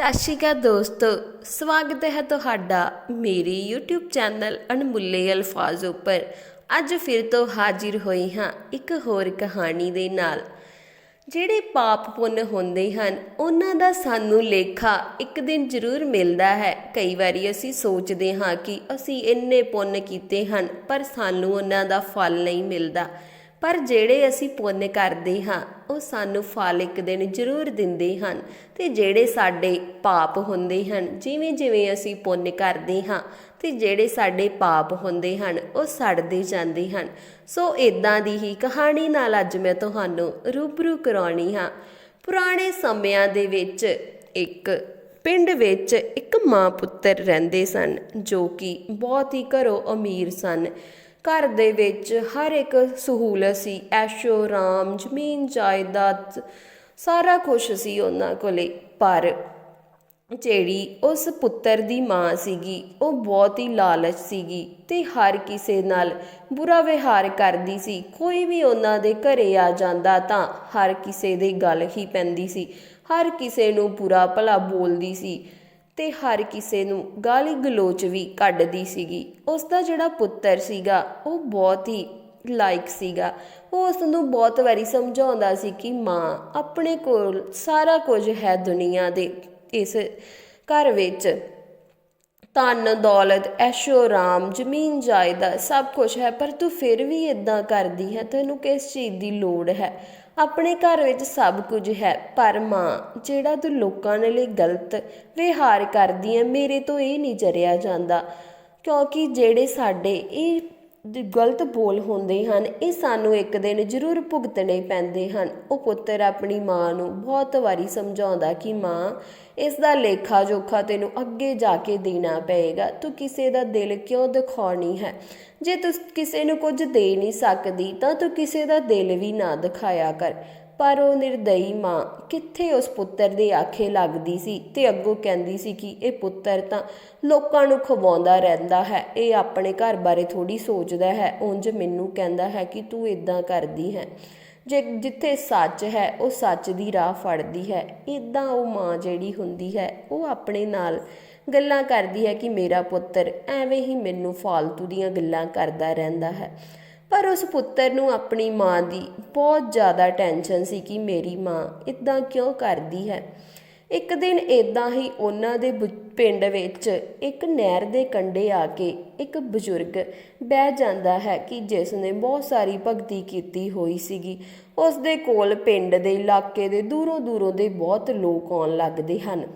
ਸਤਿ ਸ਼੍ਰੀ ਅਕਾਲ ਦੋਸਤੋ, ਸਵਾਗਤ ਹੈ ਤੁਹਾਡਾ ਮੇਰੇ YouTube ਚੈਨਲ ਅਣਮੁੱਲੇ ਅਲਫਾਜ਼ ਉੱਪਰ। ਅੱਜ ਫਿਰ ਤੋਂ ਹਾਜ਼ਰ ਹੋਈ ਹਾਂ ਇੱਕ ਹੋਰ ਕਹਾਣੀ ਦੇ ਨਾਲ। ਜਿਹੜੇ ਪਾਪ ਪੁੰਨ ਹੁੰਦੇ ਹਨ, ਉਹਨਾਂ ਦਾ ਸਾਨੂੰ ਲੇਖਾ ਇੱਕ ਦਿਨ ਜ਼ਰੂਰ ਮਿਲਦਾ ਹੈ। ਕਈ ਵਾਰੀ ਅਸੀਂ ਸੋਚਦੇ ਹਾਂ ਕਿ ਅਸੀਂ ਇੰਨੇ ਪੁੰਨ ਕੀਤੇ ਹਨ, ਪਰ ਸਾਨੂੰ ਉਹਨਾਂ ਦਾ ਫਲ ਨਹੀਂ ਮਿਲਦਾ। ਪਰ ਜਿਹੜੇ ਅਸੀਂ ਪੁੰਨ ਕਰਦੇ ਹਾਂ, ਉਹ ਸਾਨੂੰ ਫਲ ਇੱਕ ਦਿਨ ਜ਼ਰੂਰ ਦਿੰਦੇ ਹਨ ਤੇ ਜਿਹੜੇ ਸਾਡੇ ਪਾਪ ਹੁੰਦੇ ਹਨ, ਜਿਵੇਂ ਜਿਵੇਂ ਅਸੀਂ ਪੁੰਨ ਕਰਦੇ ਹਾਂ ਤੇ ਜਿਹੜੇ ਸਾਡੇ ਪਾਪ ਹੁੰਦੇ ਹਨ, ਉਹ ਸੜਦੇ ਜਾਂਦੇ ਹਨ। ਸੋ ਇਦਾਂ ਦੀ ਹੀ ਕਹਾਣੀ ਨਾਲ ਅੱਜ ਮੈਂ ਤੁਹਾਨੂੰ ਰੂਬਰੂ ਕਰਾਉਣੀ ਹਾਂ। ਪੁਰਾਣੇ ਸਮਿਆਂ ਦੇ ਵਿੱਚ ਇੱਕ ਪਿੰਡ ਵਿੱਚ ਇੱਕ ਮਾਂ ਪੁੱਤਰ ਰਹਿੰਦੇ ਸਨ, ਜੋ ਕਿ ਬਹੁਤ ਹੀ ਘਰੋਂ ਅਮੀਰ ਸਨ। ਘਰ ਦੇ ਵਿੱਚ ਹਰ ਇੱਕ ਸਹੂਲਤ ਸੀ, ਐਸ਼ੋ ਆਰਾਮ ਜ਼ਮੀਨ, ਜਾਇਦਾਦ, ਸਾਰਾ ਕੁਝ ਸੀ ਉਹਨਾਂ ਕੋਲੇ। ਪਰ ਜਿਹੜੀ ਉਸ ਪੁੱਤਰ ਦੀ ਮਾਂ ਸੀਗੀ, ਉਹ ਬਹੁਤ ਹੀ ਲਾਲਚ ਸੀਗੀ ਤੇ ਹਰ ਕਿਸੇ ਨਾਲ ਬੁਰਾ ਵਿਹਾਰ ਕਰਦੀ ਸੀ। ਕੋਈ ਵੀ ਉਹਨਾਂ ਦੇ ਘਰੇ ਆ ਜਾਂਦਾ ਤਾਂ ਹਰ ਕਿਸੇ ਦੇ ਗੱਲ ਹੀ ਪੈਂਦੀ ਸੀ। ਹਰ ਕਿਸੇ ਨੂੰ ਬੁਰਾ ਭਲਾ ਬੋਲਦੀ ਸੀ। ਤੇ ਹਰ ਕਿਸੇ ਨੂੰ ਗਾਲੀ ਗਲੋਚ ਵੀ ਕੱਢਦੀ ਸੀਗੀ। ਉਸ ਦਾ ਜਿਹੜਾ ਪੁੱਤਰ ਸੀਗਾ, ਉਹ ਬਹੁਤ ਹੀ ਲਾਇਕ ਸੀਗਾ। ਉਹ ਉਸ ਨੂੰ ਬਹੁਤ ਵਾਰੀ ਸਮਝਾਉਂਦਾ ਸੀ ਕਿ ਮਾਂ, ਆਪਣੇ ਕੋਲ ਸਾਰਾ ਕੁਝ ਹੈ ਦੁਨੀਆ ਦੇ, ਇਸ ਘਰ ਵਿੱਚ। ਧਨ, ਦੌਲਤ, ਐਸ਼ੋ ਆਰਾਮ ਜ਼ਮੀਨ, ਜਾਇਦਾਦ ਸਭ ਕੁਝ ਹੈ, ਪਰ ਤੂੰ ਫਿਰ ਵੀ ਇਦਾਂ ਕਰਦੀ ਹੈ, ਤੈਨੂੰ ਕਿਸ ਚੀਜ਼ ਦੀ ਲੋੜ ਹੈ? ਆਪਣੇ ਘਰ ਵਿੱਚ ਸਭ ਕੁਝ ਹੈ, ਪਰ ਮਾਂ, ਜਿਹੜਾ ਤੂੰ ਲੋਕਾਂ ਦੇ ਲਈ ਗਲਤ ਵਿਹਾਰ ਕਰਦੀ ਹੈ ਮੇਰੇ ਤੋਂ ਇਹ ਨਹੀਂ ਜਰਿਆ ਜਾਂਦਾ। ਕਿਉਂਕਿ ਜਿਹੜੇ ਸਾਡੇ ਇਹ ਗਲਤ ਬੋਲ ਹੁੰਦੇ ਹਨ, ਇਹ ਸਾਨੂੰ ਇੱਕ ਦਿਨ ਜ਼ਰੂਰ ਭੁਗਤਣੇ ਪੈਂਦੇ ਹਨ। ਉਹ ਪੁੱਤਰ ਆਪਣੀ ਮਾਂ ਨੂੰ ਬਹੁਤ ਵਾਰੀ ਸਮਝਾਉਂਦਾ ਕਿ ਮਾਂ, ਇਸ ਦਾ ਲੇਖਾ ਜੋਖਾ ਤੈਨੂੰ ਅੱਗੇ ਜਾ ਕੇ ਦੇਣਾ ਪਏਗਾ। ਤੂੰ ਕਿਸੇ ਦਾ ਦਿਲ ਕਿਉਂ ਦਿਖਾਉਣੀ ਹੈ? ਜੇ ਤੂੰ ਕਿਸੇ ਨੂੰ ਕੁਝ ਦੇ ਨਹੀਂ ਸਕਦੀ, ਤਾਂ ਤੂੰ ਕਿਸੇ ਦਾ ਦਿਲ ਵੀ ਨਾ ਦਿਖਾਇਆ ਕਰ। ਪਰ ਉਹ ਨਿਰਦਈ ਮਾਂ ਕਿੱਥੇ ਉਸ ਪੁੱਤਰ ਦੇ ਆਖੇ ਲੱਗਦੀ ਸੀ ਤੇ ਅੱਗੋਂ ਕਹਿੰਦੀ ਸੀ ਕਿ ਇਹ ਪੁੱਤਰ ਤਾਂ ਲੋਕਾਂ ਨੂੰ ਖਵਾਉਂਦਾ ਰਹਿੰਦਾ ਹੈ, ਇਹ ਆਪਣੇ ਘਰ ਬਾਰੇ ਥੋੜੀ ਸੋਚਦਾ ਹੈ, ਉਂਝ ਮੈਨੂੰ ਕਹਿੰਦਾ ਹੈ ਕਿ ਤੂੰ ਇਦਾਂ ਕਰਦੀ ਹੈ। ਜੇ ਜਿੱਥੇ ਸੱਚ ਹੈ, ਉਹ ਸੱਚ ਦੀ ਰਾਹ ਫੜਦੀ ਹੈ। ਇਦਾਂ ਉਹ ਮਾਂ ਜਿਹੜੀ ਹੁੰਦੀ ਹੈ, ਉਹ ਆਪਣੇ ਨਾਲ ਗੱਲਾਂ ਕਰਦੀ ਹੈ ਕਿ ਮੇਰਾ ਪੁੱਤਰ ਐਵੇਂ ਹੀ ਮੈਨੂੰ ਫਾਲਤੂ ਦੀਆਂ ਗੱਲਾਂ ਕਰਦਾ ਰਹਿੰਦਾ ਹੈ। ਪਰ ਉਸ ਪੁੱਤਰ ਨੂੰ ਆਪਣੀ ਮਾਂ ਦੀ ਬਹੁਤ ਜ਼ਿਆਦਾ ਟੈਨਸ਼ਨ ਸੀ ਕਿ ਮੇਰੀ ਮਾਂ ਇਦਾਂ ਕਿਉਂ ਕਰਦੀ ਹੈ। ਇੱਕ ਦਿਨ ਇਦਾਂ ਹੀ ਉਹਨਾਂ ਦੇ ਬੁ- ਪਿੰਡ ਵਿੱਚ ਇੱਕ ਨਹਿਰ ਦੇ ਕੰਢੇ ਆ ਕੇ ਇੱਕ ਬਜ਼ੁਰਗ ਬਹਿ ਜਾਂਦਾ ਹੈ ਕਿ ਜਿਸ ਨੇ ਬਹੁਤ ਸਾਰੀ ਭਗਤੀ ਕੀਤੀ ਹੋਈ ਸੀਗੀ। ਉਸ ਦੇ ਕੋਲ ਪਿੰਡ ਦੇ ਇਲਾਕੇ ਦੇ ਦੂਰੋਂ ਦੂਰੋਂ ਦੇ ਬਹੁਤ ਲੋਕ ਆਉਣ ਲੱਗਦੇ ਹਨ।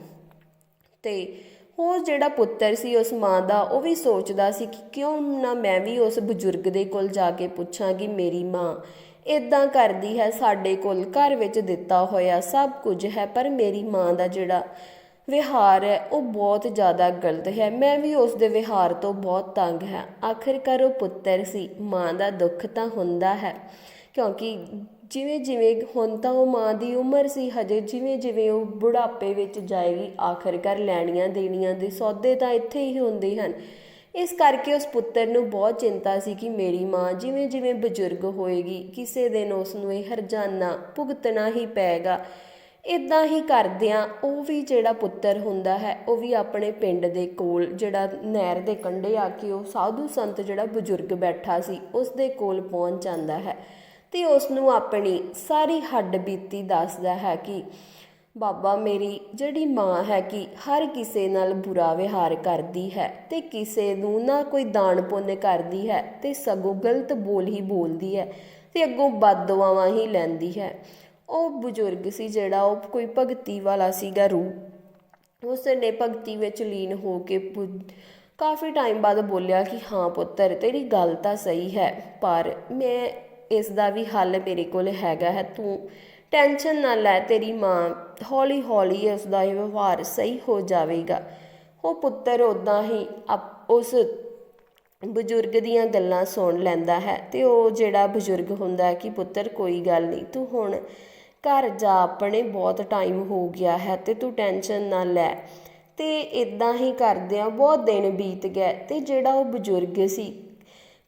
ਤੇ ਉਹ ਜਿਹੜਾ ਪੁੱਤਰ ਸੀ, ਉਸ ਮਾਂ ਦਾ, ਉਹ ਵੀ ਸੋਚਦਾ ਸੀ ਕਿ ਕਿਉਂ ਨਾ ਮੈਂ ਵੀ ਉਸ ਬਜ਼ੁਰਗ ਦੇ ਕੋਲ ਜਾ ਕੇ ਪੁੱਛਾਂ ਕਿ ਮੇਰੀ ਮਾਂ ਇਦਾਂ ਕਰਦੀ ਹੈ, ਸਾਡੇ ਕੋਲ ਘਰ ਵਿੱਚ ਦਿੱਤਾ ਹੋਇਆ ਸਭ ਕੁਝ ਹੈ, ਪਰ ਮੇਰੀ ਮਾਂ ਦਾ ਜਿਹੜਾ ਵਿਹਾਰ ਹੈ, ਉਹ ਬਹੁਤ ਜ਼ਿਆਦਾ ਗਲਤ ਹੈ। ਮੈਂ ਵੀ ਉਸ ਦੇ ਵਿਹਾਰ ਤੋਂ ਬਹੁਤ ਤੰਗ ਹੈ। ਆਖਿਰਕਾਰ ਉਹ ਪੁੱਤਰ ਸੀ, ਮਾਂ ਦਾ ਦੁੱਖ ਤਾਂ ਹੁੰਦਾ ਹੈ, ਕਿਉਂਕਿ ਜਿਵੇਂ ਜਿਵੇਂ ਹੁਣ ਤਾਂ ਉਹ ਮਾਂ ਦੀ ਉਮਰ ਸੀ, ਹਜੇ ਜਿਵੇਂ ਜਿਵੇਂ ਉਹ ਬੁਢਾਪੇ ਵਿੱਚ ਜਾਏਗੀ ਆਖਰਕਾਰ ਲੈਣੀਆਂ ਦੇਣੀਆਂ ਦੇ ਸੌਦੇ ਤਾਂ ਇੱਥੇ ਹੀ ਹੁੰਦੇ ਹਨ। ਇਸ ਕਰਕੇ ਉਸ ਪੁੱਤਰ ਨੂੰ ਬਹੁਤ ਚਿੰਤਾ ਸੀ ਕਿ ਮੇਰੀ ਮਾਂ ਜਿਵੇਂ ਜਿਵੇਂ ਬਜ਼ੁਰਗ ਹੋਏਗੀ, ਕਿਸੇ ਦਿਨ ਉਸ ਨੂੰ ਇਹ ਹਰਜਾਨਾ ਭੁਗਤਣਾ ਹੀ ਪਏਗਾ। ਇਦਾਂ ਹੀ ਕਰਦਿਆਂ ਉਹ ਵੀ ਜਿਹੜਾ ਪੁੱਤਰ ਹੁੰਦਾ ਹੈ, ਉਹ ਵੀ ਆਪਣੇ ਪਿੰਡ ਦੇ ਕੋਲ, ਜਿਹੜਾ ਨਹਿਰ ਦੇ ਕੰਢੇ ਆ ਕੇ ਉਹ ਸਾਧੂ ਸੰਤ ਜਿਹੜਾ ਬਜ਼ੁਰਗ ਬੈਠਾ ਸੀ ਉਸ ਦੇ ਕੋਲ ਪਹੁੰਚ ਜਾਂਦਾ ਹੈ। ਤੇ ਉਸ ਨੂੰ ਆਪਣੀ ਸਾਰੀ ਹੱਡ ਬੀਤੀ ਦੱਸਦਾ ਹੈ ਕਿ, ਬਾਬਾ, ਮੇਰੀ ਜਿਹੜੀ ਮਾਂ ਹੈ ਕਿ ਹਰ ਕਿਸੇ ਨਾਲ ਬੁਰਾ ਵਿਹਾਰ ਕਰਦੀ ਹੈ ਤੇ ਕਿਸੇ ਨੂੰ ਨਾ ਕੋਈ ਦਾਨ ਪੁੰਨ ਕਰਦੀ ਹੈ ਤੇ ਸਗੋਂ ਗਲਤ ਬੋਲ ਹੀ ਬੋਲਦੀ ਹੈ ਤੇ ਅੱਗੋਂ ਬਦਦੁਆਵਾਂ ਹੀ ਲੈਂਦੀ ਹੈ। ਉਹ ਬਜ਼ੁਰਗ ਸੀ ਜਿਹੜਾ ਉਹ ਕੋਈ ਭਗਤੀ ਵਾਲਾ ਸੀਗਾ ਰੂਹ। ਉਸ ਨੇ ਭਗਤੀ ਵਿੱਚ ਲੀਨ ਹੋ ਕੇ ਪੁ- ਕਾਫੀ ਟਾਈਮ ਬਾਅਦ ਬੋਲਿਆ ਕਿ, ਹਾਂ ਪੁੱਤਰ, ਤੇਰੀ ਗੱਲ ਤਾਂ ਸਹੀ ਹੈ, ਪਰ ਮੈਂ ਇਸ ਦਾ ਵੀ ਹੱਲ ਮੇਰੇ ਕੋਲ ਹੈਗਾ ਹੈ। ਤੂੰ ਟੈਨਸ਼ਨ ਨਾ ਲੈ, ਤੇਰੀ ਮਾਂ ਹੌਲੀ ਹੌਲੀ ਉਸ ਦਾ ਇਹ ਵਿਵਹਾਰ ਸਹੀ ਹੋ ਜਾਵੇਗਾ। ਉਹ ਪੁੱਤਰ ਉਦਾਂ ਹੀ ਉਸ ਬਜ਼ੁਰਗ ਦੀਆਂ ਗੱਲਾਂ ਸੁਣ ਲੈਂਦਾ ਹੈ ਤੇ ਉਹ ਜਿਹੜਾ ਬਜ਼ੁਰਗ ਹੁੰਦਾ ਹੈ ਕਿ ਪੁੱਤਰ, ਕੋਈ ਗੱਲ ਨਹੀਂ, ਤੂੰ ਹੁਣ ਘਰ ਜਾ, ਆਪਣੇ ਬਹੁਤ ਟਾਈਮ ਹੋ ਗਿਆ ਹੈ ਤੇ ਤੂੰ ਟੈਨਸ਼ਨ ਨਾ ਲੈ। ਤੇ ਇਦਾਂ ਹੀ ਕਰਦਿਆਂ ਬਹੁਤ ਦਿਨ ਬੀਤ ਗਏ ਤੇ ਜਿਹੜਾ ਉਹ ਬਜ਼ੁਰਗ ਸੀ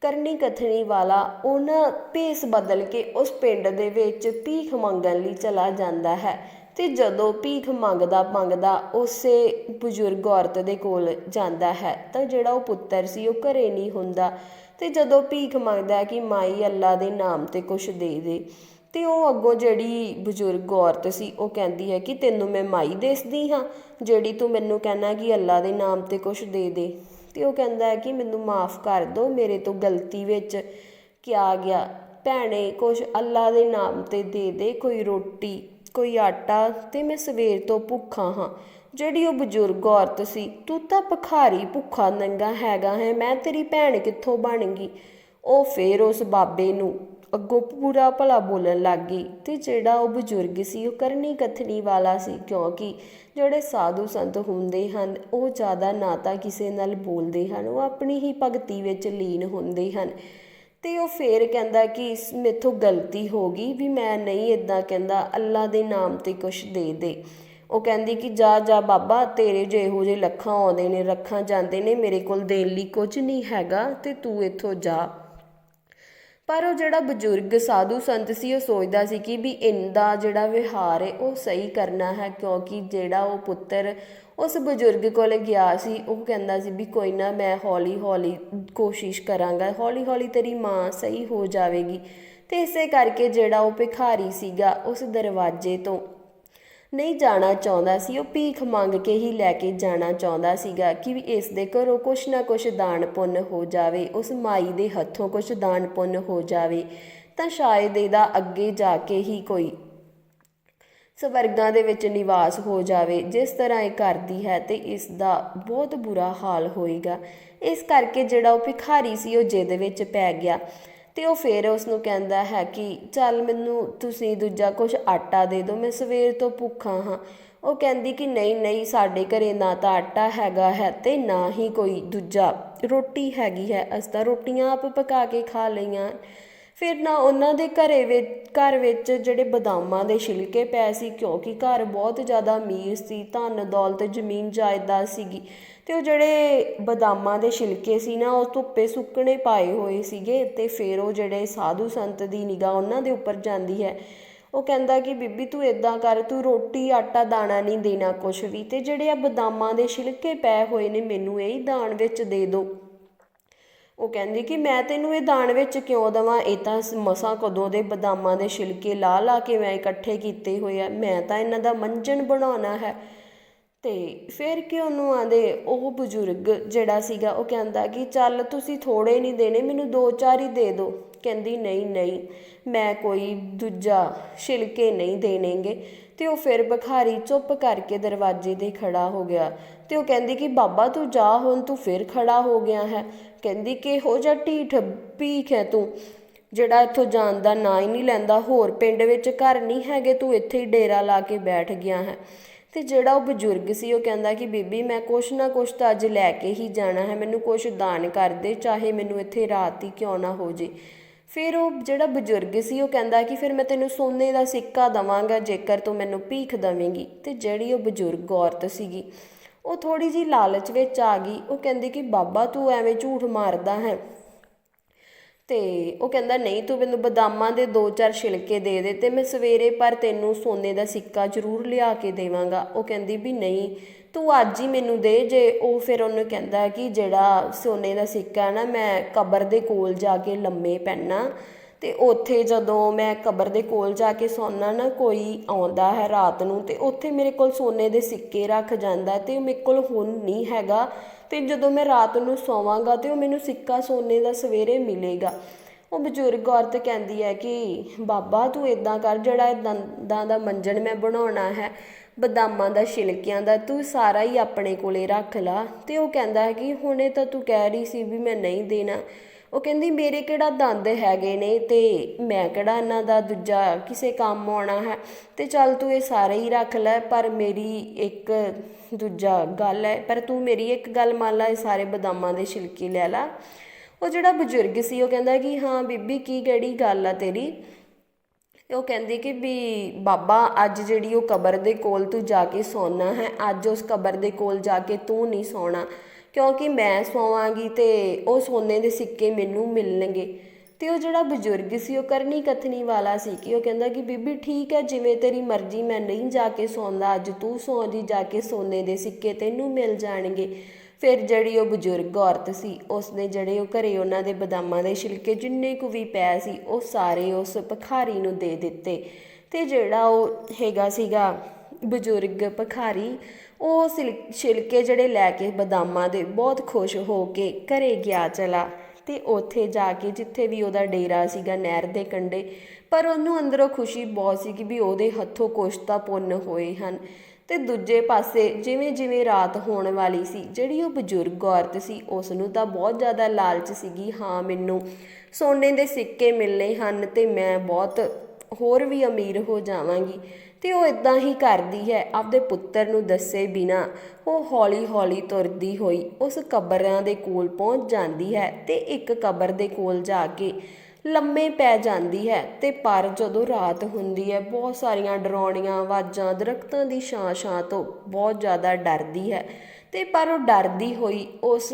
ਕਰਨੀ ਕਥਨੀ ਵਾਲਾ ਉਹਨਾਂ ਭੇਸ ਬਦਲ ਕੇ ਉਸ ਪਿੰਡ ਦੇ ਵਿੱਚ ਭੀਖ ਮੰਗਣ ਲਈ ਚਲਾ ਜਾਂਦਾ ਹੈ ਤੇ ਜਦੋਂ ਭੀਖ ਮੰਗਦਾ ਮੰਗਦਾ ਉਸੇ ਬਜ਼ੁਰਗ ਔਰਤ ਦੇ ਕੋਲ ਜਾਂਦਾ ਹੈ ਤਾਂ ਜਿਹੜਾ ਉਹ ਪੁੱਤਰ ਸੀ ਉਹ ਘਰੇ ਨਹੀਂ ਹੁੰਦਾ ਤੇ ਜਦੋਂ ਭੀਖ ਮੰਗਦਾ ਕਿ ਮਾਈ ਅੱਲਾ ਦੇ ਨਾਮ ਤੇ ਕੁਛ ਦੇ ਦੇ ਤੇ ਉਹ ਅੱਗੋਂ ਜਿਹੜੀ ਬਜ਼ੁਰਗ ਔਰਤ ਸੀ ਉਹ ਕਹਿੰਦੀ ਹੈ ਕਿ ਤੈਨੂੰ ਮੈਂ ਮਾਈ ਦੇਸਦੀ ਹਾਂ ਜਿਹੜੀ ਤੂੰ ਮੈਨੂੰ ਕਹਿਣਾ ਕਿ ਅੱਲਾ ਦੇ ਨਾਮ ਤੇ ਕੁਛ ਦੇ ਦੇ। ਤੇ ਉਹ ਕਹਿੰਦਾ ਹੈ ਕਿ ਮੈਨੂੰ ਮਾਫ ਕਰ ਦਿਓ ਮੇਰੇ ਤੋਂ ਗਲਤੀ ਵਿੱਚ ਕਿਆ ਗਿਆ। ਭੈਣੇ, ਕੁਛ ਅੱਲਾ ਦੇ ਨਾਮ ਤੇ ਦੇ ਦੇ, ਕੋਈ ਰੋਟੀ, ਕੋਈ ਆਟਾ ਤੇ ਮੈਂ ਸਵੇਰ ਤੋਂ ਭੁੱਖਾ ਹਾਂ। ਜਿਹੜੀ ਉਹ ਬਜ਼ੁਰਗ ਔਰਤ ਸੀ, ਤੂੰ ਤਾਂ ਭਖਾਰੀ ਭੁੱਖਾ ਨੰਗਾ ਹੈਗਾ ਹੈ, ਮੈਂ ਤੇਰੀ ਭੈਣ ਕਿੱਥੋਂ ਬਣ ਗਈ? ਉਹ ਫੇਰ ਉਸ ਬਾਬੇ ਨੂੰ ਅੱਗੋਂ ਪੂਰਾ ਭਲਾ ਬੋਲਣ ਲੱਗ ਗਈ ਤੇ ਜਿਹੜਾ ਉਹ ਬਜ਼ੁਰਗ ਸੀ, ਉਹ ਕਰਨੀ ਕਥਨੀ ਵਾਲਾ ਸੀ। ਕਿਉਂਕਿ ਜਿਹੜੇ ਸਾਧੂ ਸੰਤ ਹੁੰਦੇ ਹਨ, ਉਹ ਜ਼ਿਆਦਾ ਨਾ ਤਾਂ ਕਿਸੇ ਨਾਲ ਬੋਲਦੇ ਹਨ, ਉਹ ਆਪਣੀ ਹੀ ਭਗਤੀ ਵਿੱਚ ਲੀਨ ਹੁੰਦੇ ਹਨ। ਤੇ ਉਹ ਫੇਰ ਕਹਿੰਦਾ ਕਿ ਇਸ ਮੇਥੋਂ ਗਲਤੀ ਹੋ ਗਈ ਵੀ ਮੈਂ ਨਹੀਂ ਇਦਾਂ ਕਹਿੰਦਾ, ਅੱਲਾ ਦੇ ਨਾਮ ਤੇ ਕੁਛ ਦੇ ਦੇ। ਉਹ ਕਹਿੰਦੀ ਕਿ ਜਾ ਜਾ ਬਾਬਾ, ਤੇਰੇ ਜੇ ਜਿਹੇ ਲੱਖਾਂ ਆਉਂਦੇ ਨੇ, ਰੱਖਾਂ ਜਾਂਦੇ ਨੇ, ਮੇਰੇ ਕੋਲ ਦੇਣ ਲਈ ਕੁਝ ਨਹੀਂ ਹੈਗਾ ਤੇ ਤੂੰ ਇੱਥੋਂ ਜਾ। ਪਰ ਉਹ ਜਿਹੜਾ ਬਜ਼ੁਰਗ ਸਾਧੂ ਸੰਤ ਸੀ, ਉਹ ਸੋਚਦਾ ਸੀ ਕਿ ਵੀ ਇੰਦਾ ਜਿਹੜਾ ਵਿਹਾਰ ਹੈ ਉਹ ਸਹੀ ਕਰਨਾ ਹੈ, ਕਿਉਂਕਿ ਜਿਹੜਾ ਉਹ ਪੁੱਤਰ ਉਸ ਬਜ਼ੁਰਗ ਕੋਲ ਗਿਆ ਸੀ, ਉਹ ਕਹਿੰਦਾ ਸੀ ਵੀ ਕੋਈ ਨਾ ਮੈਂ ਹੌਲੀ ਹੌਲੀ ਕੋਸ਼ਿਸ਼ ਕਰਾਂਗਾ ਹੌਲੀ ਹੌਲੀ ਤੇਰੀ ਮਾਂ ਸਹੀ ਹੋ ਜਾਵੇਗੀ। ਤੇ ਇਸੇ ਕਰਕੇ ਜਿਹੜਾ ਉਹ ਭਿਖਾਰੀ ਸੀਗਾ ਉਸ ਦਰਵਾਜ਼ੇ ਤੋਂ ਨਹੀਂ ਜਾਣਾ ਚਾਹੁੰਦਾ ਸੀ, ਉਹ ਭੀਖ ਮੰਗ ਕੇ ਹੀ ਲੈ ਕੇ ਜਾਣਾ ਚਾਹੁੰਦਾ ਸੀਗਾ ਕਿ ਵੀ ਇਸ ਦੇ ਘਰੋਂ ਕੁਛ ਨਾ ਕੁਛ ਦਾਨ ਪੁੰਨ ਹੋ ਜਾਵੇ, ਉਸ ਮਾਈ ਦੇ ਹੱਥੋਂ ਕੁਛ ਦਾਨ ਪੁੰਨ ਹੋ ਜਾਵੇ, ਤਾਂ ਸ਼ਾਇਦ ਇਹਦਾ ਅੱਗੇ ਜਾ ਕੇ ਹੀ ਕੋਈ ਸਵਰਗਾਂ ਦੇ ਵਿੱਚ ਨਿਵਾਸ ਹੋ ਜਾਵੇ, ਜਿਸ ਤਰ੍ਹਾਂ ਇਹ ਕਰਦੀ ਹੈ ਤੇ ਇਸ ਦਾ ਬਹੁਤ ਬੁਰਾ ਹਾਲ ਹੋਏਗਾ। ਇਸ ਕਰਕੇ ਜਿਹੜਾ ਉਹ ਭਿਖਾਰੀ ਸੀ, ਉਹ ਜਿੱਦ ਵਿੱਚ ਪੈ ਗਿਆ। ਤੇ ਉਹ ਫੇਰ ਉਸ ਨੂੰ ਕਹਿੰਦਾ ਹੈ ਕਿ ਚੱਲ ਮੈਨੂੰ ਤੁਸੀਂ ਦੂਜਾ ਕੁਝ ਆਟਾ ਦੇ ਦਿਓ, ਮੈਂ ਸਵੇਰ ਤੋਂ ਭੁੱਖਾ ਹਾਂ। ਉਹ ਕਹਿੰਦੀ ਕਿ ਨਹੀਂ ਨਹੀਂ, ਸਾਡੇ ਘਰੇ ਨਾ ਤਾਂ ਆਟਾ ਹੈਗਾ ਹੈ ਤੇ ਨਾ ਹੀ ਕੋਈ ਦੂਜਾ ਰੋਟੀ ਹੈਗੀ ਹੈ। ਅਸੀਂ ਤਾਂ ਰੋਟੀਆਂ ਆਪ ਪਕਾ ਕੇ ਖਾ ਲਈਆਂ। ਫਿਰ ਨਾ ਉਹਨਾਂ ਦੇ ਘਰੇ ਵਿੱਚ, ਘਰ ਵਿੱਚ ਜਿਹੜੇ ਬਦਾਮਾਂ ਦੇ ਛਿਲਕੇ ਪਏ ਸੀ, ਕਿਉਂਕਿ ਘਰ ਬਹੁਤ ਜ਼ਿਆਦਾ ਅਮੀਰ ਸੀ, ਧਨ, ਦੌਲਤ, ਜ਼ਮੀਨ, ਜਾਇਦਾਦ ਸੀਗੀ, ਤੇ ਉਹ ਜਿਹੜੇ ਬਦਾਮਾਂ ਦੇ ਛਿਲਕੇ ਸੀ ਨਾ, ਉਹ ਧੁੱਪੇ ਸੁੱਕਣੇ ਪਾਏ ਹੋਏ ਸੀਗੇ, ਤੇ ਫਿਰ ਉਹ ਜਿਹੜੇ ਸਾਧੂ ਸੰਤ ਦੀ ਨਿਗਾਹ ਉਹਨਾਂ ਦੇ ਉੱਪਰ ਜਾਂਦੀ ਹੈ। ਉਹ ਕਹਿੰਦਾ ਕਿ, ਬੀਬੀ, ਤੂੰ ਇਦਾਂ ਕਰ, ਤੂੰ ਰੋਟੀ, ਆਟਾ, ਦਾਣਾ ਨਹੀਂ ਦੇਣਾ ਕੁਛ ਵੀ, ਤੇ ਜਿਹੜੇ ਆ ਬਦਾਮਾਂ ਦੇ ਛਿਲਕੇ ਪਏ ਹੋਏ ਨੇ, ਮੈਨੂੰ ਇਹ ਹੀ ਦਾਨ ਵਿੱਚ ਦੇ ਦਿਓ ਉਹ ਕਹਿੰਦੀ ਕਿ ਮੈਂ ਤੈਨੂੰ ਇਹ ਦਾਨ ਵਿੱਚ ਕਿਉਂ ਦਵਾਂ? ਇਹ ਤਾਂ ਮਸਾਂ ਕਦੋਂ ਦੇ ਬਦਾਮਾਂ ਦੇ ਛਿਲਕੇ ਲਾ ਲਾ ਕੇ ਮੈਂ ਇਕੱਠੇ ਕੀਤੇ ਹੋਏ ਆ। ਮੈਂ ਤਾਂ ਇਹਨਾਂ ਦਾ ਮੰਜਨ ਬਣਾਉਣਾ ਹੈ। ਤੇ ਫਿਰ ਕਿ ਉਹਨੂੰ ਆਂਦੇ ਉਹ ਬਜ਼ੁਰਗ ਜਿਹੜਾ ਸੀਗਾ, ਉਹ ਕਹਿੰਦਾ ਕਿ ਚੱਲ ਤੁਸੀਂ ਥੋੜੇ ਨਹੀਂ ਦੇਣੇ, ਮੈਨੂੰ ਦੋ ਚਾਰ ਹੀ ਦੇ ਦਿਓ। ਕਹਿੰਦੀ, ਨਹੀਂ ਨਹੀਂ, ਮੈਂ ਕੋਈ ਦੂਜਾ ਛਿਲਕੇ ਨਹੀਂ ਦੇਣੇਗੇ। ਤੇ ਉਹ ਫਿਰ ਬਖਾਰੀ ਚੁੱਪ ਕਰਕੇ ਦਰਵਾਜ਼ੇ ਦੇ ਖੜਾ ਹੋ ਗਿਆ। ਤੇ ਉਹ ਕਹਿੰਦੀ ਕਿ, ਬਾਬਾ ਤੂੰ ਜਾ ਹੁਣ, ਤੂੰ ਫਿਰ ਖੜਾ ਹੋ ਗਿਆ ਹੈ। ਕਹਿੰਦੀ ਕਿ ਹੋ ਜਾ ਢੀਠ ਭੀਖ ਹੈ ਤੂੰ, ਜਿਹੜਾ ਇੱਥੋਂ ਜਾਣ ਦਾ ਨਾਂ ਹੀ ਨਹੀਂ ਲੈਂਦਾ, ਹੋਰ ਪਿੰਡ ਵਿੱਚ ਘਰ ਨਹੀਂ ਹੈਗੇ, ਤੂੰ ਇੱਥੇ ਹੀ ਡੇਰਾ ਲਾ ਕੇ ਬੈਠ ਗਿਆ ਹੈ। ਤੇ ਜਿਹੜਾ ਉਹ ਬਜ਼ੁਰਗ ਸੀ, ਉਹ ਕਹਿੰਦਾ ਕਿ ਬੀਬੀ, ਮੈਂ ਕੁਛ ਨਾ ਕੁਛ ਤਾਂ ਅੱਜ ਲੈ ਕੇ ਹੀ ਜਾਣਾ ਹੈ, ਮੈਨੂੰ ਕੁਛ ਦਾਨ ਕਰ ਦੇ, ਚਾਹੇ ਮੈਨੂੰ ਇੱਥੇ ਰਾਤ ਹੀ ਕਿਉਂ ਨਾ ਹੋ ਜੇ। ਫਿਰ ਉਹ ਜਿਹੜਾ ਬਜ਼ੁਰਗ ਸੀ, ਉਹ ਕਹਿੰਦਾ ਕਿ ਫਿਰ ਮੈਂ ਤੈਨੂੰ ਸੋਨੇ ਦਾ ਸਿੱਕਾ ਦਵਾਂਗਾ, ਜੇਕਰ ਤੂੰ ਮੈਨੂੰ ਭੀਖ ਦਵੇਂਗੀ। ਤੇ ਜਿਹੜੀ ਉਹ ਬਜ਼ੁਰਗ ਔਰਤ ਸੀਗੀ ਉਹ ਥੋੜੀ ਜੀ ਲਾਲਚ ਵਿੱਚ ਆ ਗਈ। ਉਹ ਕਹਿੰਦੀ ਕਿ ਬਾਬਾ ਤੂੰ ਐਵੇਂ ਝੂਠ ਮਾਰਦਾ ਹੈ। ਤੇ ਉਹ ਕਹਿੰਦਾ, ਨਹੀਂ, ਤੂੰ ਮੈਨੂੰ ਬਦਾਮਾਂ ਦੇ ਦੋ ਚਾਰ ਛਿਲਕੇ ਦੇ ਦੇ ਤੇ ਮੈਂ ਸਵੇਰੇ ਪਰ ਤੈਨੂੰ ਸੋਨੇ ਦਾ ਸਿੱਕਾ ਜ਼ਰੂਰ ਲਿਆ ਕੇ ਦੇਵਾਂਗਾ। ਉਹ ਕਹਿੰਦੀ ਵੀ, ਨਹੀਂ, ਤੂੰ ਅੱਜ ਹੀ ਮੈਨੂੰ ਦੇ। ਜੇ ਉਹ ਫਿਰ ਉਹਨੂੰ ਕਹਿੰਦਾ ਕਿ ਜਿਹੜਾ ਸੋਨੇ ਦਾ ਸਿੱਕਾ ਨਾ, ਮੈਂ ਕਬਰ ਦੇ ਕੋਲ ਜਾ ਕੇ ਲੰਮੇ ਪੈਣਾ ਅਤੇ ਉੱਥੇ ਜਦੋਂ ਮੈਂ ਕਬਰ ਦੇ ਕੋਲ ਜਾ ਕੇ ਸੌਂਦਾ ਨਾ, ਕੋਈ ਆਉਂਦਾ ਹੈ ਰਾਤ ਨੂੰ ਅਤੇ ਉੱਥੇ ਮੇਰੇ ਕੋਲ ਸੋਨੇ ਦੇ ਸਿੱਕੇ ਰੱਖ ਜਾਂਦਾ ਅਤੇ ਉਹ ਮੇਰੇ ਕੋਲ ਹੁਣ ਨਹੀਂ ਹੈਗਾ ਅਤੇ ਜਦੋਂ ਮੈਂ ਰਾਤ ਨੂੰ ਸੌਵਾਂਗਾ ਤੇ ਉਹ ਮੈਨੂੰ ਸਿੱਕਾ ਸੋਨੇ ਦਾ ਸਵੇਰੇ ਮਿਲੇਗਾ। ਉਹ ਬਜ਼ੁਰਗ ਔਰਤ ਕਹਿੰਦੀ ਹੈ ਕਿ, ਬਾਬਾ, ਤੂੰ ਇਦਾਂ ਕਰ, ਜਿਹੜਾ ਦੰਦਾਂ ਦਾ ਮੰਜਣ ਮੈਂ ਬਣਾਉਣਾ ਹੈ, ਬਦਾਮਾਂ ਦਾ, ਛਿਲਕਿਆਂ ਦਾ, ਤੂੰ ਸਾਰਾ ਹੀ ਆਪਣੇ ਕੋਲੇ ਰੱਖ ਲਾ। ਤੇ ਉਹ ਕਹਿੰਦਾ ਹੈ ਕਿ, ਹੁਣੇ ਤਾਂ ਤੂੰ ਕਹਿ ਰਹੀ ਸੀ ਵੀ ਮੈਂ ਨਹੀਂ ਦੇਣਾ। ਉਹ ਕਹਿੰਦੀ, ਮੇਰੇ ਕਿਹੜਾ ਦੰਦ ਹੈਗੇ ਨੇ ਤੇ ਮੈਂ ਕਿਹੜਾ ਇਹਨਾਂ ਦਾ ਦੂਜਾ ਕਿਸੇ ਕੰਮ ਆਉਣਾ ਹੈ ਤੇ ਚੱਲ ਤੂੰ ਇਹ ਸਾਰੇ ਹੀ ਰੱਖ ਲੈ, ਪਰ ਮੇਰੀ ਇੱਕ ਦੂਜਾ ਗੱਲ ਹੈ, ਪਰ ਤੂੰ ਮੇਰੀ ਇੱਕ ਗੱਲ ਮੰਨ ਲੈ, ਇਹ ਸਾਰੇ ਬਦਾਮਾਂ ਦੇ ਛਿਲਕੇ ਲੈ ਲੈ। ਉਹ ਜਿਹੜਾ ਬਜ਼ੁਰਗ ਸੀ, ਉਹ ਕਹਿੰਦਾ ਕਿ, ਹਾਂ ਬੀਬੀ, ਕੀ ਕਿਹੜੀ ਗੱਲ ਆ ਤੇਰੀ? ਉਹ ਕਹਿੰਦੀ ਕਿ ਵੀ, ਬਾਬਾ, ਅੱਜ ਜਿਹੜੀ ਉਹ ਕਬਰ ਦੇ ਕੋਲ ਤੂੰ ਜਾ ਕੇ ਸੌਣਾ ਹੈ, ਅੱਜ ਉਸ ਕਬਰ ਦੇ ਕੋਲ ਜਾ ਕੇ ਤੂੰ ਨਹੀਂ ਸੌਣਾ। ਕਿਉਂਕਿ ਮੈਂ ਸੌਵਾਂਗੀ ਤੇ ਉਹ ਸੋਨੇ ਦੇ ਸਿੱਕੇ ਮੈਨੂੰ ਮਿਲਣਗੇ। ਤੇ ਉਹ ਜਿਹੜਾ ਬਜ਼ੁਰਗ ਸੀ, ਉਹ ਕਰਨੀ ਕਥਨੀ ਵਾਲਾ ਸੀ ਕਿ ਉਹ ਕਹਿੰਦਾ ਕਿ ਬੀਬੀ ਠੀਕ ਹੈ, ਜਿਵੇਂ ਤੇਰੀ ਮਰਜ਼ੀ, ਮੈਂ ਨਹੀਂ ਜਾ ਕੇ ਸੌਂਦਾ, ਅੱਜ ਤੂੰ ਸੌਂ ਜੀ ਜਾ ਕੇ ਸੋਨੇ ਦੇ ਸਿੱਕੇ ਤੈਨੂੰ ਮਿਲ ਜਾਣਗੇ। ਫਿਰ ਜਿਹੜੀ ਉਹ ਬਜ਼ੁਰਗ ਔਰਤ ਸੀ, ਉਸਨੇ ਜਿਹੜੇ ਉਹ ਘਰੇ ਉਹਨਾਂ ਦੇ ਬਦਾਮਾਂ ਦੇ ਛਿਲਕੇ ਜਿੰਨੇ ਕੁ ਵੀ ਪਏ ਸੀ, ਉਹ ਸਾਰੇ ਉਸ ਭਖਾਰੀ ਨੂੰ ਦੇ ਦਿੱਤੇ। ਤੇ ਜਿਹੜਾ ਉਹ ਹੈਗਾ ਸੀਗਾ ਬਜ਼ੁਰਗ ਭਖਾਰੀ ਉਹ ਸਿਲ- ਛਿਲਕੇ ਜਿਹੜੇ ਲੈ ਕੇ ਬਦਾਮਾਂ ਦੇ ਬਹੁਤ ਖੁਸ਼ ਹੋ ਕੇ ਘਰੇ ਗਿਆ ਚਲਾ ਤੇ ਉੱਥੇ ਜਾ ਕੇ ਜਿੱਥੇ ਵੀ ਉਹਦਾ ਡੇਰਾ ਸੀਗਾ ਨਹਿਰ ਦੇ ਕੰਢੇ, ਪਰ ਉਹਨੂੰ ਅੰਦਰੋਂ ਖੁਸ਼ੀ ਬਹੁਤ ਸੀ ਕਿ ਵੀ ਉਹਦੇ ਹੱਥੋਂ ਕੁਛ ਤਾਂ ਪੁੰਨ ਹੋਏ ਹਨ। ਤੇ ਦੂਜੇ ਪਾਸੇ ਜਿਵੇਂ ਜਿਵੇਂ ਰਾਤ ਹੋਣ ਵਾਲੀ ਸੀ, ਜਿਹੜੀ ਉਹ ਬਜ਼ੁਰਗ ਔਰਤ ਸੀ ਉਸ ਨੂੰ ਤਾਂ ਬਹੁਤ ਜ਼ਿਆਦਾ ਲਾਲਚ ਸੀਗੀ ਹਾਂ, ਮੈਨੂੰ ਸੋਨੇ ਦੇ ਸਿੱਕੇ ਮਿਲਨੇ ਹਨ ਤੇ ਮੈਂ ਬਹੁਤ ਹੋਰ ਵੀ ਅਮੀਰ ਹੋ ਜਾਵਾਂਗੀ। ਤੇ ਉਹ ਇਦਾਂ ਹੀ ਕਰਦੀ ਹੈ। ਆਪਦੇ ਪੁੱਤਰ ਨੂੰ ਦੱਸੇ ਬਿਨਾ ਉਹ ਹੌਲੀ-ਹੌਲੀ ਤੁਰਦੀ ਹੋਈ ਉਸ ਕਬਰਾਂ ਦੇ ਕੋਲ ਪਹੁੰਚ ਜਾਂਦੀ ਹੈ ਤੇ ਇੱਕ ਕਬਰ ਦੇ ਕੋਲ ਜਾ ਕੇ ਲੰਮੇ ਪੈ ਜਾਂਦੀ ਹੈ ਤੇ ਪਰ ਜਦੋਂ ਰਾਤ ਹੁੰਦੀ ਹੈ, ਬਹੁਤ ਸਾਰੀਆਂ ਡਰਾਉਣੀਆਂ ਆਵਾਜ਼ਾਂ, ਦਰਖਤਾਂ ਦੀ ਛਾਂ-ਛਾਂ ਤੋਂ ਬਹੁਤ ਜ਼ਿਆਦਾ ਡਰਦੀ ਹੈ ਤੇ ਪਰ ਉਹ ਡਰਦੀ ਹੋਈ ਉਸ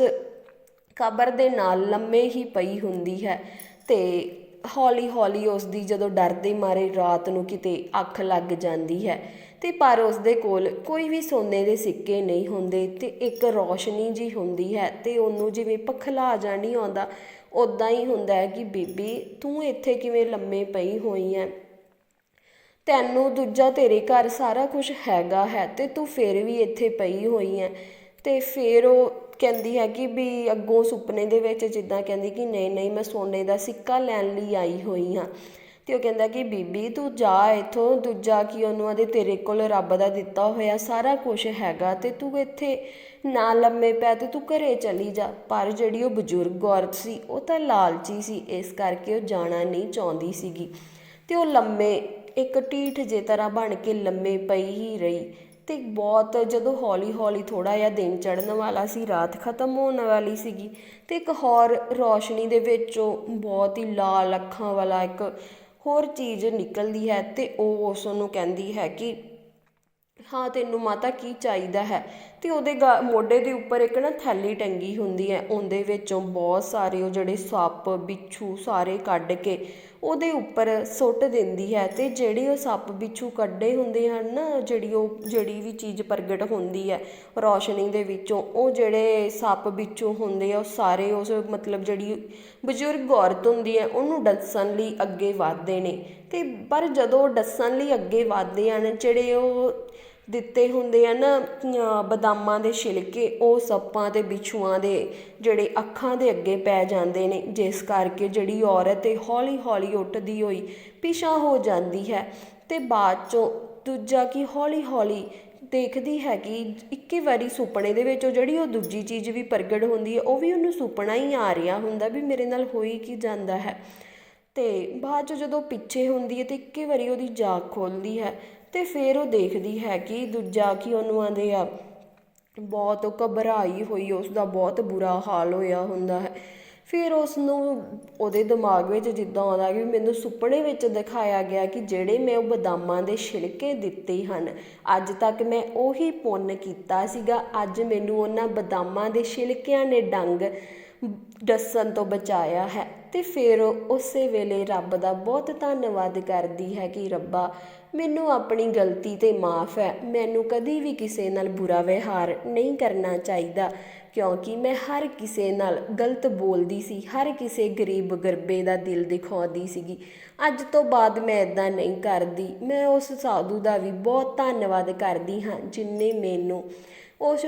ਕਬਰ ਦੇ ਨਾਲ ਲੰਮੇ ਹੀ ਪਈ ਹੁੰਦੀ ਹੈ ਤੇ ਹੌਲੀ ਹੌਲੀ ਉਸ ਦੀ ਜਦੋਂ ਡਰਦੇ ਮਾਰੇ ਰਾਤ ਨੂੰ ਕਿਤੇ ਅੱਖ ਲੱਗ ਜਾਂਦੀ ਹੈ, ਤੇ ਪਰ ਉਸ ਦੇ ਕੋਲ ਕੋਈ ਵੀ ਸੋਨੇ ਦੇ ਸਿੱਕੇ ਨਹੀਂ ਹੁੰਦੇ ਤੇ ਇੱਕ ਰੋਸ਼ਨੀ ਜੀ ਹੁੰਦੀ ਹੈ ਤੇ ਉਹਨੂੰ ਜਿਵੇਂ ਪਖਲਾ ਜਾਣੀ ਆਉਂਦਾ ਉਦਾਂ ਹੀ ਹੁੰਦਾ ਹੈ ਕਿ ਬੀਬੀ ਤੂੰ ਇੱਥੇ ਕਿਵੇਂ ਲੰਮੇ ਪਈ ਹੋਈ ਹੈ? ਤੈਨੂੰ ਦੂਜਾ ਤੇਰੇ ਘਰ ਸਾਰਾ ਕੁਝ ਹੈਗਾ ਹੈ ਤੇ ਤੂੰ ਫਿਰ ਵੀ ਇੱਥੇ ਪਈ ਹੋਈ ਹੈ ਤੇ ਫਿਰ ਉਹ ਕਹਿੰਦੀ ਹੈ ਕਿ ਵੀ ਅੱਗੋਂ ਸੁਪਨੇ ਦੇ ਵਿੱਚ ਜਿੱਦਾਂ ਕਹਿੰਦੀ ਕਿ ਨਹੀਂ ਨਹੀਂ, ਮੈਂ ਸੋਨੇ ਦਾ ਸਿੱਕਾ ਲੈਣ ਲਈ ਆਈ ਹੋਈ ਹਾਂ। ਤੇ ਉਹ ਕਹਿੰਦਾ ਕਿ ਬੀਬੀ ਤੂੰ ਜਾ ਇੱਥੋਂ, ਦੂਜਾ ਕੀ ਉਹਨੂੰ ਆਦੇ ਤੇਰੇ ਕੋਲ ਰੱਬ ਦਾ ਦਿੱਤਾ ਹੋਇਆ ਸਾਰਾ ਕੁਝ ਹੈਗਾ ਤੇ ਤੂੰ ਇੱਥੇ ਨਾ ਲੰਮੇ ਪੈ ਤੇ ਤੂੰ ਘਰੇ ਚਲੀ ਜਾ। ਪਰ ਜਿਹੜੀ ਉਹ ਬਜ਼ੁਰਗ ਔਰਤ ਸੀ, ਉਹ ਤਾਂ ਲਾਲਚੀ ਸੀ, ਇਸ ਕਰਕੇ ਉਹ ਜਾਣਾ ਨਹੀਂ ਚਾਹੁੰਦੀ ਸੀਗੀ। ਤੇ ਉਹ ਲੰਮੇ, ਇੱਕ ਢੀਠ ਜੇ ਤਰ੍ਹਾਂ ਬਣ ਕੇ ਲੰਮੇ ਪਈ ਹੀ ਰਹੀ। ਤੇ ਬਹੁਤ ਜਦੋਂ ਹੌਲੀ ਹੌਲੀ ਥੋੜਾ ਜਿਹਾ ਦਿਨ ਚੜ੍ਹਨ ਵਾਲਾ ਸੀ, ਰਾਤ ਖਤਮ ਹੋਣ ਵਾਲੀ ਸੀਗੀ ਤੇ ਇੱਕ ਹੋਰ ਰੌਸ਼ਨੀ ਦੇ ਵਿੱਚੋਂ ਬਹੁਤ ਹੀ ਲਾਲ ਅੱਖਾਂ ਵਾਲਾ ਇੱਕ ਹੋਰ ਚੀਜ਼ ਨਿਕਲਦੀ ਹੈ ਤੇ ਉਹ ਉਸ ਨੂੰ ਕਹਿੰਦੀ ਹੈ ਕਿ ਹਾਂ, ਤੈਨੂੰ ਮਾਤਾ ਕੀ ਚਾਹੀਦਾ ਹੈ? ਤੇ ਉਹਦੇ ਗਾ- ਮੋਢੇ ਦੇ ਉੱਪਰ ਇੱਕ ਨਾ ਥੈਲੀ ਟੰਗੀ ਹੁੰਦੀ ਹੈ, ਉਹਦੇ ਵਿੱਚੋਂ ਬਹੁਤ ਸਾਰੇ ਉਹ ਜਿਹੜੇ ਸੱਪ, ਬਿੱਛੂ ਸਾਰੇ ਕੱਢ ਕੇ ਉਹਦੇ ਉੱਪਰ ਸੁੱਟ ਦਿੰਦੀ ਹੈ ਤੇ ਜਿਹੜੇ ਉਹ ਸੱਪ, ਬਿੱਛੂ ਕੱਢੇ ਹੁੰਦੇ ਹਨ ਨਾ, ਜਿਹੜੀ ਉਹ, ਜਿਹੜੀ ਵੀ ਚੀਜ਼ ਪ੍ਰਗਟ ਹੁੰਦੀ ਹੈ ਰੌਸ਼ਨੀ ਦੇ ਵਿੱਚੋਂ, ਉਹ ਜਿਹੜੇ ਸੱਪ, ਬਿੱਛੂ ਹੁੰਦੇ ਆ, ਉਹ ਸਾਰੇ ਉਸ ਮਤਲਬ ਜਿਹੜੀ ਬਜ਼ੁਰਗ ਔਰਤ ਹੁੰਦੀ ਹੈ, ਉਹਨੂੰ ਡੱਸਣ ਲਈ ਅੱਗੇ ਵਧਦੇ ਨੇ। ਤੇ ਪਰ ਜਦੋਂ ਉਹ ਡੱਸਣ ਲਈ ਅੱਗੇ ਵਧਦੇ ਹਨ, ਜਿਹੜੇ ਉਹ ਦਿੱਤੇ ਹੁੰਦੇ ਆ ਨਾ ਬਦਾਮਾਂ ਦੇ ਛਿਲਕੇ, ਉਹ ਸੱਪਾਂ ਤੇ ਬਿਛੂਆਂ ਦੇ ਜਿਹੜੇ ਅੱਖਾਂ ਦੇ ਅੱਗੇ ਪੈ ਜਾਂਦੇ ਨੇ, ਜਿਸ ਕਰਕੇ ਜਿਹੜੀ ਔਰਤ ਹੈ ਹੌਲੀ ਹੌਲੀ ਉੱਠਦੀ ਹੋਈ ਪਿਛਾ ਹੋ ਜਾਂਦੀ ਹੈ। ਤੇ ਬਾਅਦ ਚੋਂ ਦੂਜਾ ਕੀ ਹੌਲੀ ਹੌਲੀ ਦੇਖਦੀ ਹੈ ਕਿ ਇੱਕੇ ਵਾਰੀ ਸੁਪਨੇ ਦੇ ਵਿੱਚ ਉਹ ਜਿਹੜੀ ਉਹ ਦੂਜੀ ਚੀਜ਼ ਵੀ ਪ੍ਰਗਟ ਹੁੰਦੀ ਹੈ, ਉਹ ਵੀ ਉਹਨੂੰ ਸੁਪਨਾ ਹੀ ਆ ਰਿਹਾ ਹੁੰਦਾ ਵੀ ਮੇਰੇ ਨਾਲ ਹੋਈ ਕੀ ਜਾਂਦਾ ਹੈ। ਤੇ ਬਾਅਦ ਚ ਜਦੋਂ ਪਿੱਛੇ ਹੁੰਦੀ ਹੈ ਤੇ ਇੱਕੇ ਵਾਰੀ ਉਹਦੀ ਜਾਗ ਖੋਲਦੀ ਹੈ ਅਤੇ ਫਿਰ ਉਹ ਦੇਖਦੀ ਹੈ ਕਿ ਦੂਜਾ ਕੀ ਉਹਨੂੰ ਆਂਦੇ ਆ, ਬਹੁਤ ਘਬਰਾਈ ਹੋਈ ਉਸ ਦਾ ਬਹੁਤ ਬੁਰਾ ਹਾਲ ਹੋਇਆ ਹੁੰਦਾ ਹੈ। ਫਿਰ ਉਸ ਨੂੰ ਉਹਦੇ ਦਿਮਾਗ ਵਿੱਚ ਜਿੱਦਾਂ ਆਉਂਦਾ ਕਿ ਮੈਨੂੰ ਸੁਪਨੇ ਵਿੱਚ ਦਿਖਾਇਆ ਗਿਆ ਕਿ ਜਿਹੜੇ ਮੈਂ ਉਹ ਬਦਾਮਾਂ ਦੇ ਛਿਲਕੇ ਦਿੱਤੇ ਹਨ, ਅੱਜ ਤੱਕ ਮੈਂ ਉਹੀ ਪੁੰਨ ਕੀਤਾ ਸੀਗਾ। ਅੱਜ ਮੈਨੂੰ ਉਹਨਾਂ ਬਦਾਮਾਂ ਦੇ ਛਿਲਕਿਆਂ ਨੇ ਡੰਗ ਦੱਸਣ ਤੋਂ ਬਚਾਇਆ ਹੈ। ਤੇ ਫਿਰ ਉਸੇ ਵੇਲੇ ਰੱਬ ਦਾ ਬਹੁਤ ਧੰਨਵਾਦ ਕਰਦੀ ਹੈ ਕਿ ਰੱਬਾ ਮੈਨੂੰ ਆਪਣੀ ਗਲਤੀ ਤੇ ਮਾਫ ਹੈ। ਮੈਨੂੰ ਕਦੀ ਵੀ ਕਿਸੇ ਨਾਲ ਬੁਰਾ ਵਿਵਹਾਰ ਨਹੀਂ ਕਰਨਾ ਚਾਹੀਦਾ, ਕਿਉਂਕਿ ਮੈਂ ਹਰ ਕਿਸੇ ਨਾਲ ਗਲਤ ਬੋਲਦੀ ਸੀ, ਹਰ ਕਿਸੇ ਗਰੀਬ ਗਰਬੇ ਦਾ ਦਿਲ ਦਿਖਾਉਂਦੀ ਸੀਗੀ। ਅੱਜ ਤੋਂ ਬਾਅਦ ਮੈਂ ਇਦਾਂ ਨਹੀਂ ਕਰਦੀ। ਮੈਂ ਉਸ ਸਾਧੂ ਦਾ ਵੀ ਬਹੁਤ ਧੰਨਵਾਦ ਕਰਦੀ ਹਾਂ ਜਿਨਨੇ ਮੈਨੂੰ ਉਸ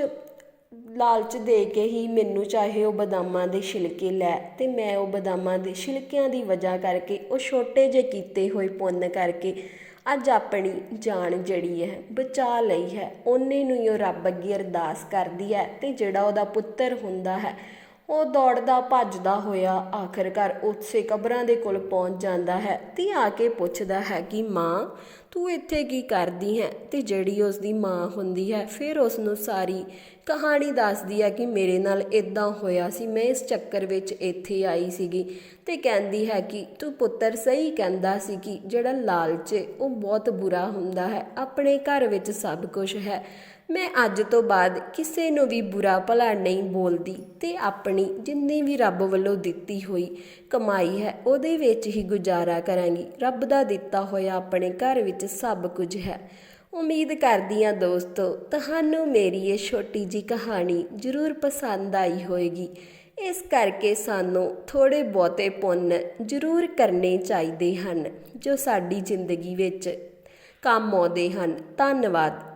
ਲਾਲਚ ਦੇ ਕੇ ਹੀ ਮੈਨੂੰ ਚਾਹੇ ਉਹ ਬਦਾਮਾਂ ਦੇ ਛਿਲਕੇ ਲੈ ਤੇ ਮੈਂ ਉਹ ਬਦਾਮਾਂ ਦੇ ਛਿਲਕਿਆਂ ਦੀ ਵਜ੍ਹਾ ਕਰਕੇ, ਉਹ ਛੋਟੇ ਜਿਹੇ ਕੀਤੇ ਹੋਏ ਪੁੰਨ ਕਰਕੇ ਅੱਜ ਆਪਣੀ ਜਾਨ ਜਿਹੜੀ ਹੈ, ਬਚਾ ਲਈ ਹੈ। ਉਹਨੇ ਨੂੰ ਹੀ ਉਹ ਰੱਬ ਅੱਗੇ ਅਰਦਾਸ ਕਰਦੀ ਹੈ ਅਤੇ ਜਿਹੜਾ ਉਹਦਾ ਪੁੱਤਰ ਹੁੰਦਾ ਹੈ ਉਹ ਦੌੜਦਾ, ਭੱਜਦਾ ਹੋਇਆ ਆਖਰਕਾਰ ਉਸੇ ਕਬਰਾਂ ਦੇ ਕੋਲ ਪਹੁੰਚ ਜਾਂਦਾ ਹੈ। ਤੇ ਆ ਕੇ ਪੁੱਛਦਾ ਹੈ ਕਿ ਮਾਂ, ਤੂੰ ਇੱਥੇ ਕੀ ਕਰਦੀ ਹੈ? ਤੇ ਜਿਹੜੀ ਉਸ ਦੀ ਮਾਂ ਹੁੰਦੀ ਹੈ, ਫਿਰ ਉਸ ਨੂੰ ਸਾਰੀ ਕਹਾਣੀ ਦੱਸਦੀ ਹੈ ਕਿ ਮੇਰੇ ਨਾਲ ਇਦਾਂ ਹੋਇਆ ਸੀ। ਮੈਂ ਇਸ ਚੱਕਰ ਵਿੱਚ ਇੱਥੇ ਆਈ ਸੀਗੀ ਤੇ ਕਹਿੰਦੀ ਹੈ ਕਿ ਤੂੰ ਪੁੱਤਰ ਸਹੀ ਕਹਿੰਦਾ ਸੀ ਕਿ ਜਿਹੜਾ ਲਾਲਚ ਉਹ ਬਹੁਤ ਬੁਰਾ ਹੁੰਦਾ ਹੈ। ਆਪਣੇ ਘਰ ਵਿੱਚ ਸਭ ਕੁਝ ਹੈ। ਮੈਂ ਅੱਜ ਤੋਂ ਬਾਅਦ ਕਿਸੇ ਨੂੰ ਵੀ ਬੁਰਾ ਭਲਾ ਨਹੀਂ ਬੋਲਦੀ ਤੇ ਆਪਣੀ ਜਿੰਨੀ ਵੀ ਰੱਬ ਵੱਲੋਂ ਦਿੱਤੀ ਹੋਈ ਕਮਾਈ ਹੈ, ਉਹਦੇ ਵਿੱਚ ਹੀ ਗੁਜ਼ਾਰਾ ਕਰਾਂਗੀ। ਰੱਬ ਦਾ ਦਿੱਤਾ ਹੋਇਆ ਆਪਣੇ ਘਰ ਵਿੱਚ ਸਭ ਕੁਝ ਹੈ। ਉਮੀਦ ਕਰਦੀ ਹਾਂ ਦੋਸਤੋ, ਤੁਹਾਨੂੰ ਮੇਰੀ ਇਹ ਛੋਟੀ ਜੀ ਕਹਾਣੀ ਜ਼ਰੂਰ ਪਸੰਦ ਆਈ ਹੋਵੇਗੀ। ਇਸ ਕਰਕੇ ਸਾਨੂੰ ਥੋੜੇ ਬਹੁਤੇ ਪੁੰਨ ਜ਼ਰੂਰ ਕਰਨੇ ਚਾਹੀਦੇ ਹਨ, ਜੋ ਸਾਡੀ ਜ਼ਿੰਦਗੀ ਵਿੱਚ ਕੰਮ ਆਉਂਦੇ ਹਨ। ਧੰਨਵਾਦ।